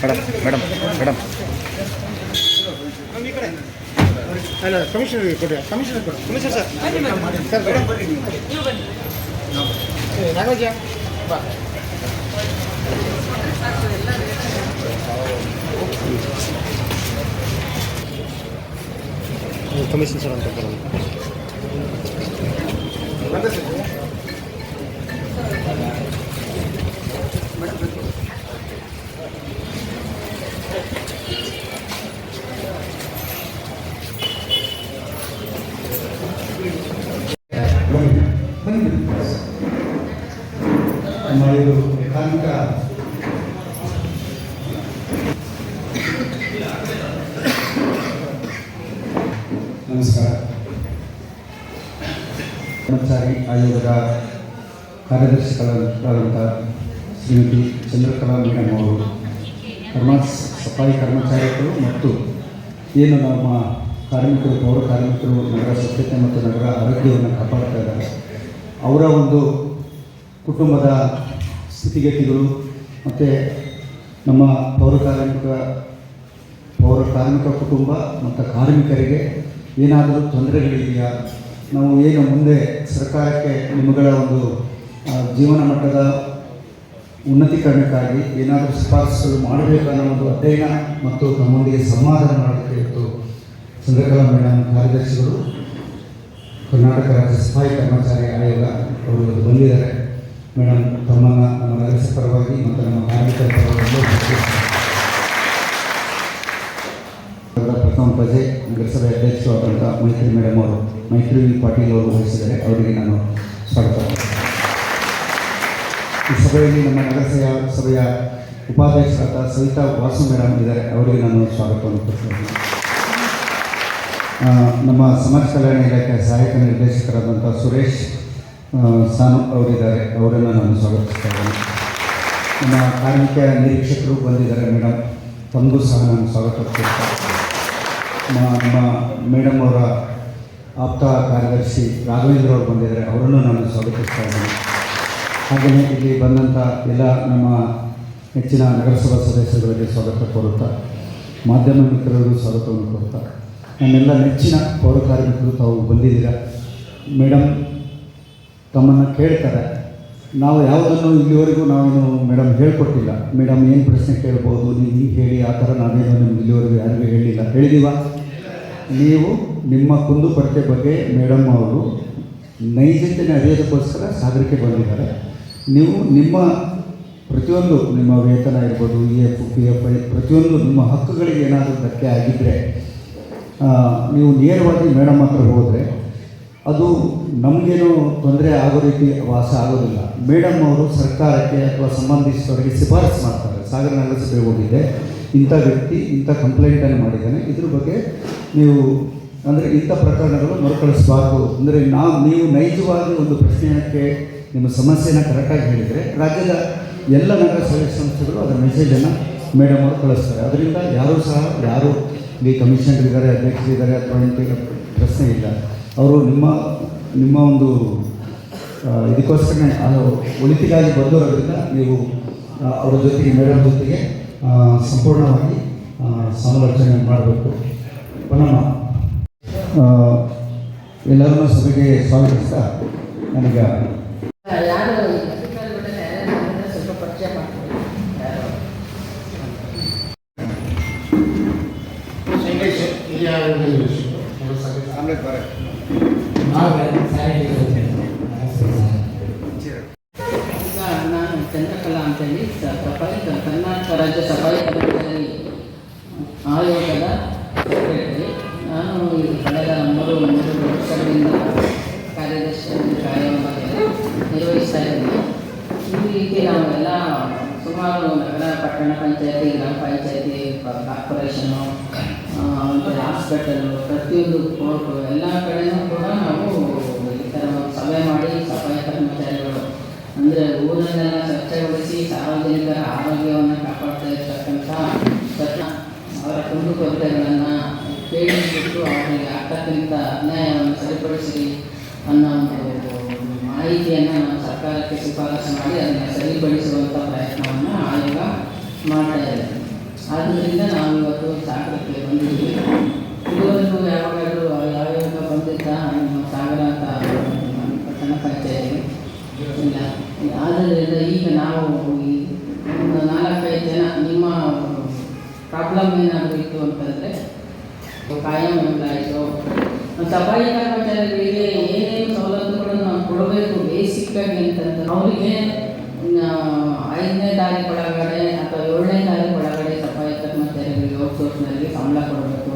Madam madam madam. ಅಲ್ಲ commission ಕೊಡಿ commission ಕೊಡಿ. ಕಮಿಷನ್ ಸರ್ ಸರ್ ನಾಗರಾಜ ಬಾ. ಕಮಿಷನ್ ಸರ್ ಅಂತ ಬರೋದು ಇದು ಕಾರ್ಮಿಕ ನಮಸ್ಕಾರ. ಕರ್ಮಚಾರಿ ಆಯೋಗದ ಕಾರ್ಯದರ್ಶಿಗಳಾದಂಥ ಶ್ರೀಮತಿ ಚಂದ್ರಕಲಾ ಮೇಡಮ್ ಅವರು. ಕರ್ಮ ಸಫಾಯಿ ಕರ್ಮಚಾರಿಗಳು ಮತ್ತು ಏನು ನಮ್ಮ ಕಾರ್ಮಿಕರು, ಪೌರ ಕಾರ್ಮಿಕರು ನಗರ ಸ್ವಚ್ಛತೆ ಮತ್ತು ನಗರ ಆರೋಗ್ಯವನ್ನು ಕಾಪಾಡ್ತಾ ಇದ್ದಾರೆ. ಅವರ ಒಂದು ಕುಟುಂಬದ ಸ್ಥಿತಿಗತಿಗಳು, ಮತ್ತು ನಮ್ಮ ಪೌರ ಕಾರ್ಮಿಕ ಪೌರ ಕಾರ್ಮಿಕ ಕುಟುಂಬ, ಮತ್ತು ಕಾರ್ಮಿಕರಿಗೆ ಏನಾದರೂ ತೊಂದರೆಗಳಿದೆಯಾ? ನಾವು ಏನು ಮುಂದೆ ಸರ್ಕಾರಕ್ಕೆ ನಿಮ್ಮಗಳ ಒಂದು ಜೀವನ ಮಟ್ಟದ ಉನ್ನತೀಕರಣಕ್ಕಾಗಿ ಏನಾದರೂ ಶಿಫಾರಸುಗಳು ಮಾಡಬೇಕು ಅನ್ನೋ ಒಂದು ಅಧ್ಯಯನ ಮತ್ತು ನಮ್ಮೊಂದಿಗೆ ಸಂವಾದ ಮಾಡೋದಕ್ಕೆ ಇವತ್ತು ಚಂದ್ರಕಲಾ ಮೇಡಮ್ ಕಾರ್ಯದರ್ಶಿಗಳು. ಕರ್ನಾಟಕ ರಾಜ್ಯ ಸಫಾಯಿ ಕರ್ಮಚಾರಿ ಆಯೋಗ ಅವರು ಬಂದಿದ್ದಾರೆ. ಮೇಡಮ್ ತಮ್ಮನ್ನು ನಮ್ಮ ನಗರಸಭೆ ಪರವಾಗಿ ಮತ್ತು ನಮ್ಮ ಕಾರ್ಮಿಕರ ಪರವಾಗಿ ಪ್ರಥಮ ಪ್ರಜೆ ನಗರಸಭೆ ಅಧ್ಯಕ್ಷರಾದಂಥ ಮೈತ್ರಿ ಮೇಡಮ್ ಅವರು, ಮೈತ್ರಿ ಪಾಟೀಲ್ ಅವರು ವಹಿಸಿದ್ದಾರೆ ಅವರಿಗೆ ನಾನು ಸ್ವಾಗತ ಈ ಸಭೆಯಲ್ಲಿ ನಮ್ಮ ನಗರಸಭೆಯ ಸಭೆಯ ಉಪಾಧ್ಯಕ್ಷರಾದ ಸವಿತಾ ವಾಸು ಮೇಡಮ್ ಇದ್ದಾರೆ. ಅವರಿಗೆ ನಾನು ಸ್ವಾಗತವನ್ನು ಕೊಡ್ತೀನಿ. ನಮ್ಮ ಸಮಾಜ ಕಲ್ಯಾಣ ಇಲಾಖೆಯ ಸಹಾಯಕ ನಿರ್ದೇಶಕರಾದಂಥ ಸುರೇಶ್ ಸಾನು ಅವರಿದ್ದಾರೆ. ಅವರನ್ನು ನಾನು ಸ್ವಾಗತಿಸ್ತಾ ಇದ್ದೇನೆ. ನಮ್ಮ ಕಾರ್ಮಿಕ ನಿರೀಕ್ಷಕರು ಬಂದಿದ್ದಾರೆ ಮೇಡಮ್ ತಮಗೂ ಸಹ ನಾನು ಸ್ವಾಗತ ಕೊಡ್ತಾ ನಮ್ಮ ನಮ್ಮ ಮೇಡಮ್ ಅವರ ಆಪ್ತ ಕಾರ್ಯದರ್ಶಿ ರಾಘವೇಂದ್ರ ಅವರು ಬಂದಿದ್ದಾರೆ. ಅವರನ್ನು ನಾನು ಸ್ವಾಗತಿಸ್ತಾ ಇದ್ದೇನೆ. ಹಾಗೆಯೇ ಇಲ್ಲಿ ಬಂದಂಥ ಎಲ್ಲ ನಮ್ಮ ಹೆಚ್ಚಿನ ನಗರಸಭಾ ಸದಸ್ಯರುಗಳಿಗೆ ಸ್ವಾಗತ ಕೋರುತ್ತಾ, ಮಾಧ್ಯಮ ಮಿತ್ರರಿಗೂ ಸ್ವಾಗತವನ್ನು ಕೋರುತ್ತಾ ನನ್ನೆಲ್ಲ ನೆಚ್ಚಿನ ಪೌರ ಕಾರ್ಮಿಕರು ತಾವು ಬಂದಿದ್ದೀರಾ? ಮೇಡಮ್ ತಮ್ಮನ್ನು ಕೇಳ್ತಾರೆ. ನಾವು ಯಾವುದನ್ನು ಇಲ್ಲಿವರೆಗೂ ನಾವೇನು ಮೇಡಮ್ ಹೇಳ್ಕೊಟ್ಟಿಲ್ಲ. ಮೇಡಮ್ ಏನು ಪ್ರಶ್ನೆ ಕೇಳ್ಬೋದು, ನೀವು ಹೀಗೆ ಹೇಳಿ, ಆ ಥರ ನಾವೇನು ನಿಮ್ಗೆ ಇಲ್ಲಿವರೆಗೂ ಯಾರಿಗೂ ಹೇಳಿಲ್ಲ. ಹೇಳಿದೀವ? ನೀವು ನಿಮ್ಮ ಕುಂದುಕೊರತೆ ಬಗ್ಗೆ ಮೇಡಮ್ ಅವರು ನೈಜತೆಯನ್ನು ಅರಿಯೋದಕ್ಕೋಸ್ಕರ ಸಾಗರಕ್ಕೆ ಬಂದಿದ್ದಾರೆ. ನೀವು ನಿಮ್ಮ ಪ್ರತಿಯೊಂದು ನಿಮ್ಮ ವೇತನ ಇರ್ಬೋದು E F, P, F, I, ಪ್ರತಿಯೊಂದು ನಿಮ್ಮ ಹಕ್ಕುಗಳಿಗೆ ಏನಾದರೂ ಧಕ್ಕೆ ಆಗಿದ್ದರೆ ನೀವು ನೇರವಾಗಿ ಮೇಡಮ್ ಹತ್ರ ಹೋದರೆ ಅದು ನಮಗೇನು ತೊಂದರೆ ಆಗೋ ರೀತಿ ವಾಸ ಆಗೋದಿಲ್ಲ. ಮೇಡಮ್ ಅವರು ಸರ್ಕಾರಕ್ಕೆ ಅಥವಾ ಸಂಬಂಧಿಸಿದವರಿಗೆ ಶಿಫಾರಸು ಮಾಡ್ತಾರೆ. ಸಾಗರ ನಗರಸಭೆ ಹೋಗಿದೆ ಇಂಥ ವ್ಯಕ್ತಿ ಇಂಥ ಕಂಪ್ಲೇಂಟನ್ನು ಮಾಡಿದ್ದಾನೆ. ಇದ್ರ ಬಗ್ಗೆ ನೀವು ಅಂದರೆ ಇಂಥ ಪ್ರಕರಣಗಳು ಮರುಕಳಿಸಬಾರ್ದು. ಅಂದರೆ ನಾವು, ನೀವು ನೈಜವಾಗಿ ಒಂದು ಪ್ರಶ್ನೆಯಕ್ಕೆ ನಿಮ್ಮ ಸಮಸ್ಯೆನ ಕರೆಕ್ಟಾಗಿ ಹೇಳಿದರೆ ರಾಜ್ಯದ ಎಲ್ಲ ನಗರಸಭೆ ಸಂಸ್ಥೆಗಳು ಅದರ ಮೆಸೇಜನ್ನು ಮೇಡಮ್ ಅವರು ಕಳಿಸ್ತಾರೆ. ಅದರಿಂದ ಯಾರೂ ಸಹ, ಯಾರು ಇಲ್ಲಿ ಕಮಿಷನರ್ ಇದ್ದಾರೆ, ಅಧ್ಯಕ್ಷರಿದ್ದಾರೆ ಅಥವಾ ಪ್ರಶ್ನೆ ಇಲ್ಲ. ಅವರು ನಿಮ್ಮ ನಿಮ್ಮ ಒಂದು ಆ, ಇದಕ್ಕೋಸ್ಕರ ಒಳಿತಿಗಾಗಿ ಬಂದೋರೋದ್ರಿಂದ ನೀವು ಅವರ ಜೊತೆಗೆ ಮೇಡಮ್ ಜೊತೆಗೆ ಸಂಪೂರ್ಣವಾಗಿ ಸಮಾಲೋಚನೆ ಮಾಡಬೇಕು. ಪುನಃ ಎಲ್ಲರನ್ನ ಸಭೆಗೆ ಸ್ವಾಗತಿಸ್ತಾ ನನಗೆ ಸ್ವಲ್ಪ ಪರಿಚಯ ಮಾಡ್ತೀವಿ ಯಾರು ಆಮ್ಲೆಟ್ ಬಾರೆ ಈಗ ನಾನು ಚಂದ್ರಕಲಾ ಅಂತೇಳಿ ಸ- ಸಫಾಯಿ ಕ- ಕರ್ನಾಟಕ ರಾಜ್ಯ ಸಫಾಯಿ ಕರ್ಮಚಾರಿ ಆಯೋಗದ ಸೆಕ್ರೆಟರಿ ನಾನು ಈ ಕಳೆದ ಮೂರು ಮೂರು ವರ್ಷಗಳಿಂದ ಕಾರ್ಯದರ್ಶಿ ಕಾರ್ಯವನ್ನು ನಿರ್ವಹಿಸ್ತಾ ಇದ್ದೀನಿ ಈ ರೀತಿ ನಾವೆಲ್ಲ ಸುಮಾರು ನಗರ ಪಟ್ಟಣ ಪಂಚಾಯತಿ, ಗ್ರಾಮ ಪಂಚಾಯತಿ ಕಾರ್ಪೊರೇಷನು ಮತ್ತು ಹಾಸ್ಪಿಟಲು ಪ್ರತಿಯೊಂದು ಕೋರ್ಟು ಎಲ್ಲ ಕಡೆಯೂ ಕೂಡ ನಾವು ಈ ಥರ ಸಭೆ ಮಾಡಿ ಸಫಾಯಿ ಕರ್ಮಚಾರಿಗಳು. ಅಂದರೆ ಊರನ್ನೆಲ್ಲ ಸ್ವಚ್ಛಗೊಳಿಸಿ ಸಾರ್ವಜನಿಕರ ಆರೋಗ್ಯವನ್ನು ಕಾಪಾಡ್ತಾ ಇರ್ತಕ್ಕಂಥ ಅವರ ಕುಂದುಕೊರತೆಗಳನ್ನು ಕೇಳಿಬಿಟ್ಟು ಅವರಿಗೆ ಆಗ್ತಕ್ಕಂಥ ಅನ್ಯಾಯವನ್ನು ಸರಿಪಡಿಸಿ ಅನ್ನೋ ಒಂದು ಮಾಹಿತಿಯನ್ನು ನಮ್ಮ ಸರ್ಕಾರಕ್ಕೆ ಶಿಫಾರಸು ಮಾಡಿ ಅದನ್ನು ಸರಿಪಡಿಸುವಂಥ ಪ್ರಯತ್ನವನ್ನು ಆಯೋಗ ಮಾಡ್ತಾ ಇದೆ. ಆದ್ದರಿಂದ ನಾವು ಇವತ್ತು ಸಾಗರಕ್ಕೆ ಬಂದಿದ್ದೀವಿ. ಇದುವರೆಗೂ ಯಾವಾಗಲೂ ಯಾವ್ಯಾವ ಬಂದಿದ್ದ ನಮ್ಮ ಸಾಗರ ಅಂತ ಪಟ್ಟಣ ಪಂಚಾಯತಿ. ಆದ್ದರಿಂದ ಈಗ ನಾವು ಒಂದು ನಾಲ್ಕೈದು ಜನ ನಿಮ್ಮ ಪ್ರಾಬ್ಲಮ್ ಏನಾದರೂ ಇತ್ತು ಅಂತಂದರೆ ಕಾಯಂ ಎಂಪ್ಲಾಯಿಸು ಸಫಾಯಿ ಕರ್ಮಚಾರಿಗಳಿಗೆ ಏನೇನು ಸವಲತ್ತುಗಳನ್ನು ಕೊಡಬೇಕು ಬೇಸಿಕ್ಕಾಗಿ ಅಂತಂದ್ರೆ ಅವರಿಗೆ ಐದನೇ ತಾರೀಕು ಒಳಗಡೆ ಅಥವಾ ಏಳನೇ ತಾರೀಕು ಒಳಗಡೆ ಸಫಾಯಿ ಕರ್ಮಚಾರಿಗಳಿಗೆ ಔಟ್ಸೋರ್ಸ್ನಲ್ಲಿ ಸಂಬಳ ಕೊಡಬೇಕು.